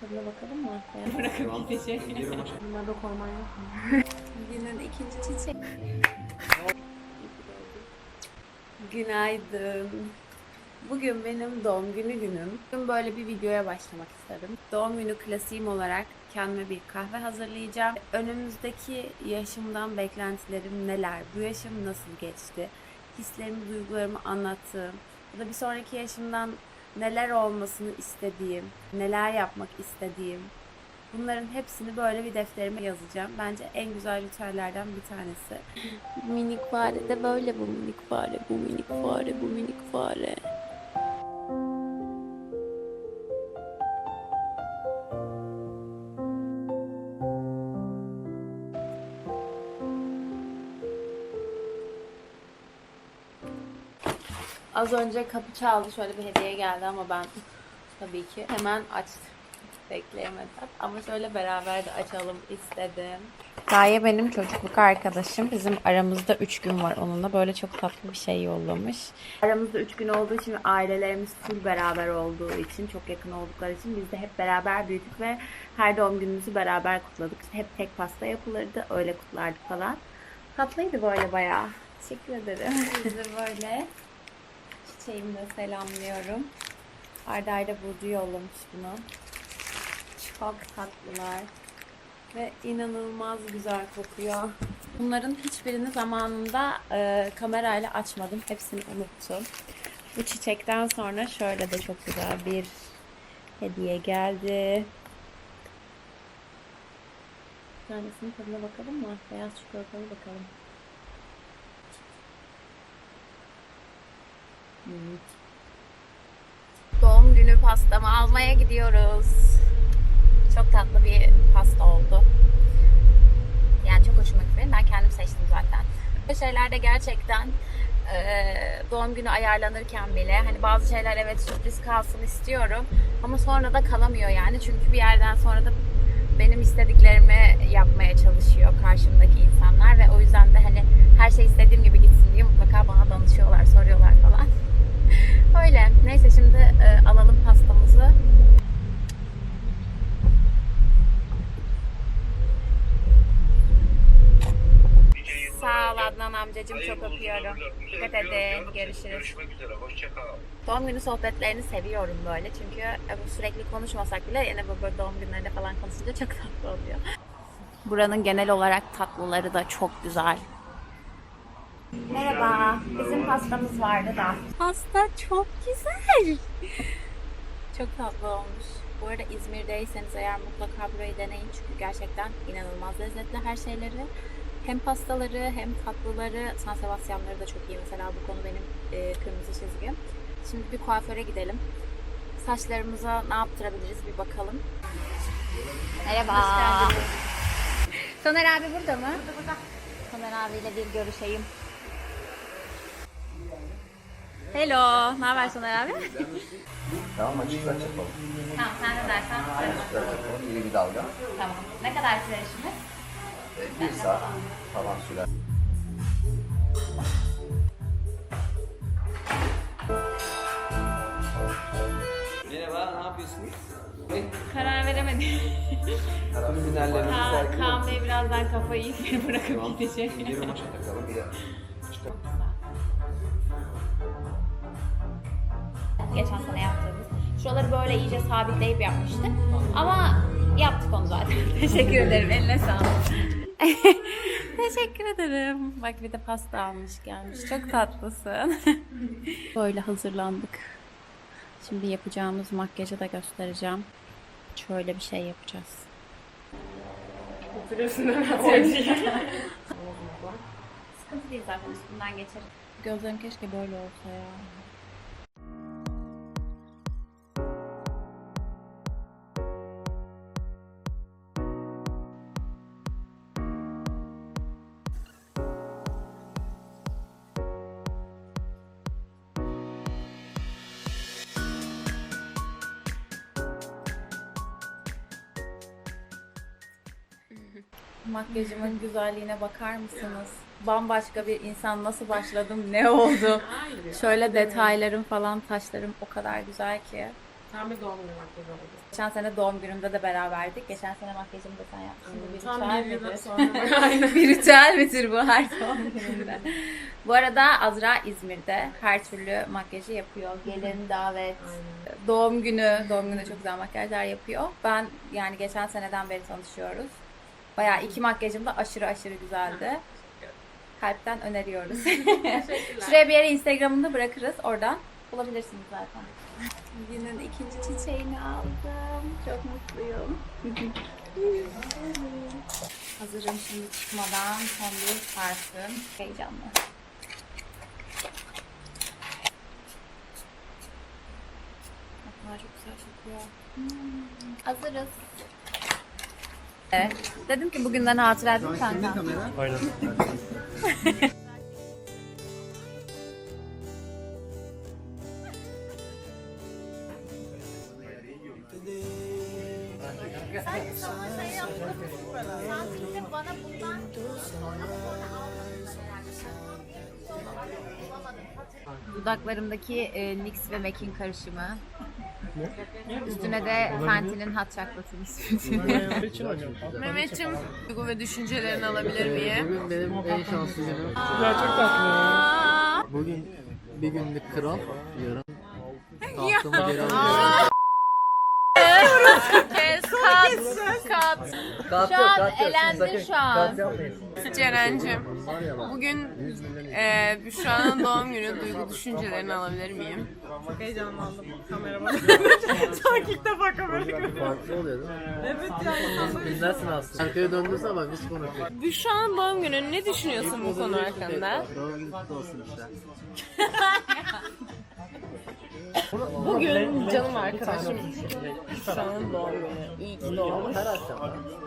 Tadına bakalım mı? Bırakıp gidecek. Bunları da koyman yok mu? Günün ikinci çiçek. Günaydın. Bugün benim doğum günü günüm. Bugün böyle bir videoya başlamak istedim. Doğum günü klasiğim olarak kendime bir kahve hazırlayacağım. Önümüzdeki yaşımdan beklentilerim neler? Bu yaşım nasıl geçti? Hislerimi, duygularımı anlattığım ya da bir sonraki yaşımdan neler olmasını istediğim, neler yapmak istediğim, Bunların hepsini böyle bir defterime yazacağım. Bence en güzel ritüellerden bir tanesi. minik fare de böyle bu minik fare, bu minik fare, bu minik fare. Az önce kapı çaldı. Şöyle bir hediye geldi ama ben tabii ki hemen açtım. Bekleyemedim. Ama şöyle beraber de açalım istedim. Gaye benim çocukluk arkadaşım. Bizim aramızda 3 gün var onunla. Böyle çok tatlı bir şey yollamış. Aramızda 3 gün olduğu için ailelerimiz full beraber olduğu için, çok yakın oldukları için biz de hep beraber büyüdük ve her doğum günümüzü beraber kutladık. Hep tek pasta yapılırdı, öyle kutlardık falan. Tatlıydı böyle bayağı. Teşekkür ederim. Sizi böyle çiçeğimle selamlıyorum. Arda Arda Burcu yollamış bunu. Çok tatlılar. Ve inanılmaz güzel kokuyor. Bunların hiçbirini zamanında e, kamerayla açmadım. Hepsini unuttum. Bu çiçekten sonra şöyle de çok güzel bir hediye geldi. Bir tanesinin tadına bakalım mı? Beyaz çikolatalı bakalım. Doğum günü pastamı almaya gidiyoruz. Çok tatlı bir pasta oldu. Yani çok hoşuma gitti. Ben kendim seçtim zaten. Bu şeylerde gerçekten eee, doğum günü ayarlanırken bile hani bazı şeyler evet sürpriz kalsın istiyorum ama sonra da kalamıyor yani çünkü bir yerden sonra da benim istediklerimi yapmaya çalışıyor karşımdaki insanlar ve o yüzden de hani her şey istediğim gibi gitsin diye mutlaka bana danışıyorlar, soruyorlar falan. Öyle. Neyse şimdi e, alalım pastamızı. Sağ ol Adnan amcacığım çok öpüyorum. Dikkat edin. Görüşürüz. Doğum günü sohbetlerini seviyorum böyle çünkü e, bu sürekli konuşmasak bile yine bu böyle doğum günlerinde falan konuşunca çok tatlı oluyor. Buranın genel olarak tatlıları da çok güzel. Merhaba, bizim pastamız vardı da. Pasta çok güzel. Çok tatlı olmuş. Bu arada İzmir'deyseniz eğer mutlaka burayı deneyin çünkü gerçekten inanılmaz lezzetli her şeyleri. Hem pastaları hem tatlıları, San Sebastianları da çok iyi. Mesela bu konu benim e, kırmızı çizgim. Şimdi bir kuaföre gidelim. Saçlarımıza ne yaptırabiliriz bir bakalım. Merhaba. Soner abi burada mı? Burada burada. Soner abiyle bir görüşeyim. Hello. Ne haber Soner abi? Tamam açık saç yapalım. tamam sen ne dersen. Açık saç yapalım. İri bir dalga. Tamam. Ne kadar sürer işimiz? E, bir saat falan sürer. Merhaba, ne yapıyorsunuz? Karar veremedim. Karar finallerimiz Kaan. Bey birazdan kafayı bırakıp gidecek. Bir maça takalım bir Geçen sene yaptığımız. Şuraları böyle iyice sabitleyip yapmıştık. Ama yaptık onu zaten. Teşekkür ederim. Eline sağlık. Teşekkür ederim. Bak bir de pasta almış gelmiş. Çok tatlısın. böyle hazırlandık. Şimdi yapacağımız makyajı da göstereceğim. Şöyle bir şey yapacağız. Sıkıntı değil zaten üstünden geçerim. Gözlerim keşke böyle olsa ya. Makyajımın güzelliğine bakar mısınız? Bambaşka bir insan nasıl başladım, ne oldu? Şöyle detaylarım falan, taşlarım o kadar güzel ki. Tam bir doğum günü makyajı oldu. Geçen sene doğum günümde de beraberdik. Geçen sene makyajımı da sen yaptın. Bu bir Tam ritüel bir yıl midir? sonra. Aynen. bir ritüel midir bu her doğum gününde? bu arada Azra İzmir'de her türlü makyajı yapıyor. Gelin, davet, doğum günü. Doğum günü çok güzel makyajlar yapıyor. Ben yani geçen seneden beri tanışıyoruz. Bayağı iki makyajım da aşırı aşırı güzeldi. Kalpten öneriyoruz. Şuraya bir yere Instagram'ını bırakırız. Oradan bulabilirsiniz zaten. Günün ikinci çiçeğini aldım. Çok mutluyum. Hazırım şimdi çıkmadan son bir parfüm. Heyecanlı. Bunlar çok güzel kokuyor. Hmm, Hazırız. Dedim ki bugünden hatıra değil mi kanka? Dudaklarımdaki e, NYX ve MAC'in karışımı. Üstüne de Fenty'nin hot chocolate'ını sürdüm. Mehmet'ciğim duygu ve düşüncelerini alabilir miyim? Bugün benim en şanslı günüm. Bugün bir günlük kral, yarın tahtımı geri alacağım. Kes, kat, kat. Şu an elendin şu an. Ceren'cim, bugün e, Büşra'nın doğum günü duygu düşüncelerini alabilir miyim? Çok heyecanlandım kamera bana. Sanki ilk defa kamera Farklı oluyor değil mi? Evet yani. Dinlersin aslında. Arkaya döndürse bak biz konuşuyoruz. Büşra'nın doğum günü ne düşünüyorsun bu konu hakkında? Doğum günü kutlu olsun işte. Bugün canım arkadaşım Büşra'nın doğum günü. İyi ki doğmuş.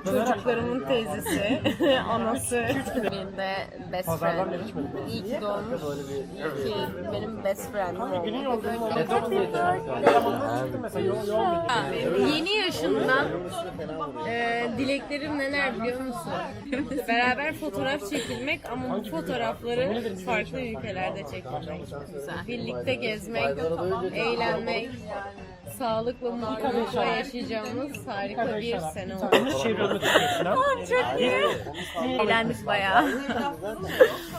Çocuklarımın teyzesi, anası. Benim de best friend'im. İyi ki doğmuş. İyi ki benim best friend'im oldu. Yeni yaşından e, dileklerim neler biliyor musun? Beraber fotoğraf çekilmek ama bu fotoğrafları farklı ülkelerde çekilmek. Birlikte gezmek, eğlenmek, sağlıklı mutlulukla yaşayacağımız harika bir sene oldu. Eğlendik bayağı.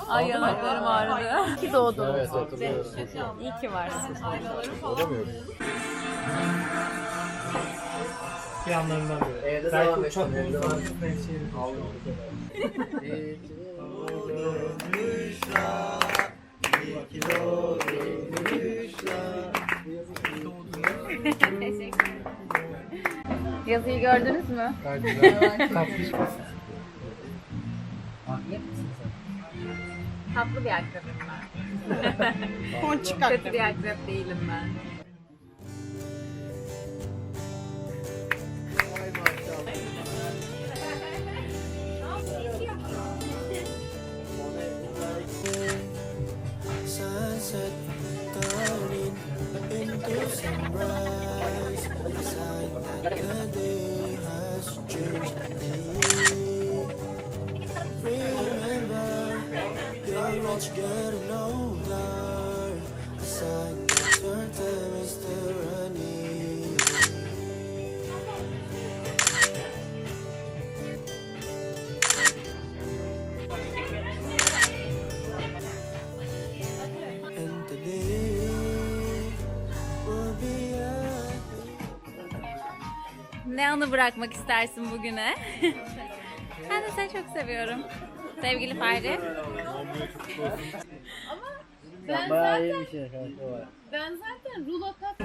Ay yanaklarım ağrıdı. İyi ki doğdun. Evet hatırlıyorum. İyi ki varsın. Evde devam et. Evde devam et. Yazıyı gördünüz mü? Tatlı bir akrepim ben. Kötü bir akrep değilim ben. Ne anı bırakmak istersin bugüne? ben de seni çok seviyorum. Sevgili Fahri. Bayağı iyi bir şey kanka var. Ben zaten rulo kat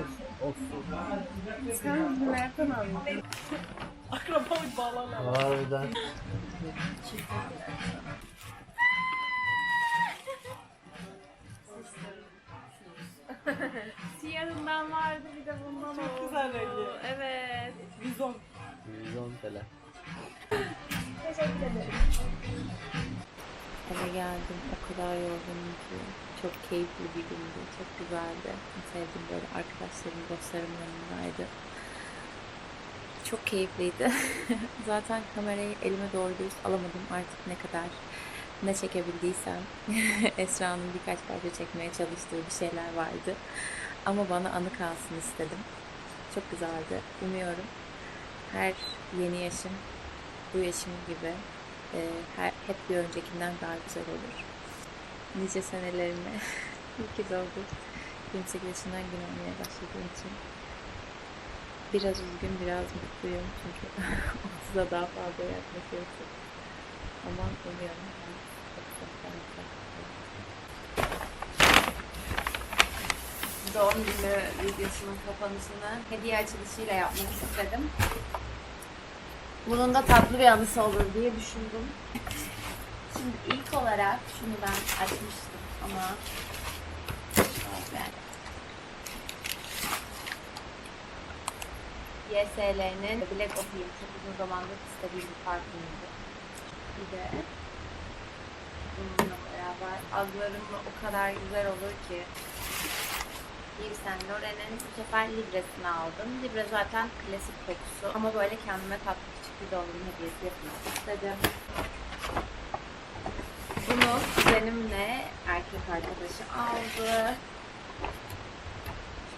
Harbiden. Siyahından vardı bir de bundan Çok güzel rengi. Evet. Vizon tele. Eve geldim. O kadar yorgunum ki. Çok keyifli bir gündü. Çok güzeldi. Sevdim böyle arkadaşlarım, dostlarım yanımdaydı. Çok keyifliydi. Zaten kamerayı elime doğru dürüst alamadım artık ne kadar ne çekebildiysem. Esra'nın birkaç parça çekmeye çalıştığı bir şeyler vardı. Ama bana anı kalsın istedim. Çok güzeldi. Umuyorum her yeni yaşım bu yaşım gibi her, hep bir öncekinden daha güzel olur. Nice senelerine iyi ki doğdum. 28 yaşından gün olmaya başladığım için. Biraz üzgün, biraz mutluyum çünkü 30'a daha fazla yaklaşıyorsun. Ama umuyorum ben çok çok daha güzel olur. Doğum günü videosunun kapanışını hediye açılışıyla yapmak istedim. Bunun da tatlı bir anısı olur diye düşündüm. Şimdi ilk olarak şunu ben açmıştım ama. YSL'nin Black Opium çok uzun zamandır istediğim bir parfümüydü. Bir de bununla beraber adlarımla o kadar güzel olur ki Yves Saint Laurent'in bu sefer Libre'sini aldım. Libre zaten klasik kokusu ama böyle kendime tatlı küçük bir günü hediyesi yapmak istedim. Bunu kuzenimle erkek arkadaşı aldı.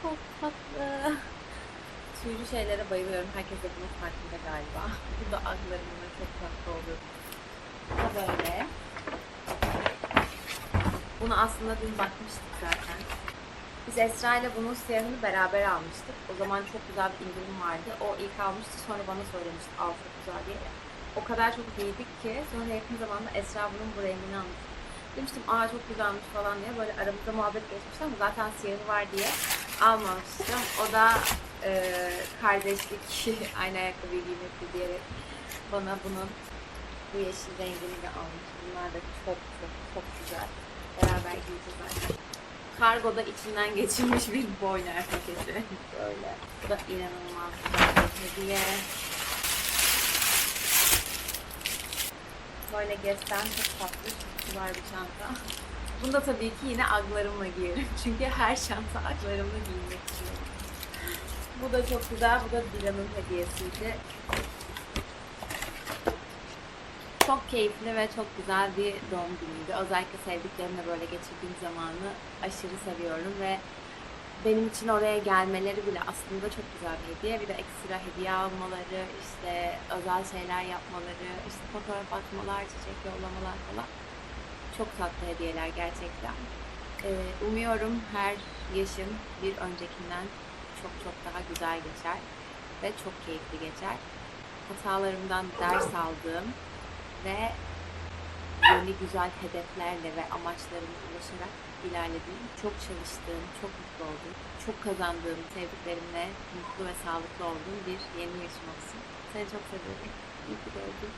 Çok tatlı. Tüylü şeylere bayılıyorum. Herkes de bunun farkında galiba. Bu da aklarımla çok tatlı olur. Bu da böyle. Bunu aslında dün bakmıştık zaten. Biz Esra ile bunun siyahını beraber almıştık. O zaman çok güzel bir indirim vardı. O ilk almıştı sonra bana söylemişti al çok güzel diye. O kadar çok giydik ki sonra yakın zamanda Esra bunun bu rengini almıştı. Demiştim aa çok güzelmiş falan diye böyle aramızda muhabbet geçmişti ama zaten siyahı var diye almamıştım. O da e, kardeşlik aynı ayakkabıyı giymekti diyerek bana bunun bu yeşil rengini de almış. Bunlar da çok çok çok güzel. Beraber giyeceğiz zaten. Kargoda içinden geçirmiş bir boyner paketi. Böyle. Bu da inanılmaz güzel bir hediye. Böyle gesten çok tatlı, güzel bir çanta. Bunu da tabii ki yine aglarımla giyerim. Çünkü her çanta aglarımla giymek istiyorum. Bu da çok güzel. Bu da Dilan'ın hediyesiydi. Çok keyifli ve çok güzel bir doğum günüydü. Özellikle sevdiklerimle böyle geçirdiğim zamanı aşırı seviyorum ve benim için oraya gelmeleri bile aslında çok güzel bir hediye. Bir de ekstra hediye almaları, işte özel şeyler yapmaları, işte fotoğraf atmalar, çiçek yollamalar falan. Çok tatlı hediyeler gerçekten. Ee, umuyorum her yaşım bir öncekinden çok çok daha güzel geçer ve çok keyifli geçer. Hatalarımdan ders aldığım ve yeni güzel hedeflerle ve amaçlarıma ulaşarak ilerlediğim, çok çalıştığım, çok mutlu olduğum, çok kazandığım, sevdiklerimle mutlu ve sağlıklı olduğum bir yeni yaşım olsun. Seni çok seviyorum. İyi ki doğdun.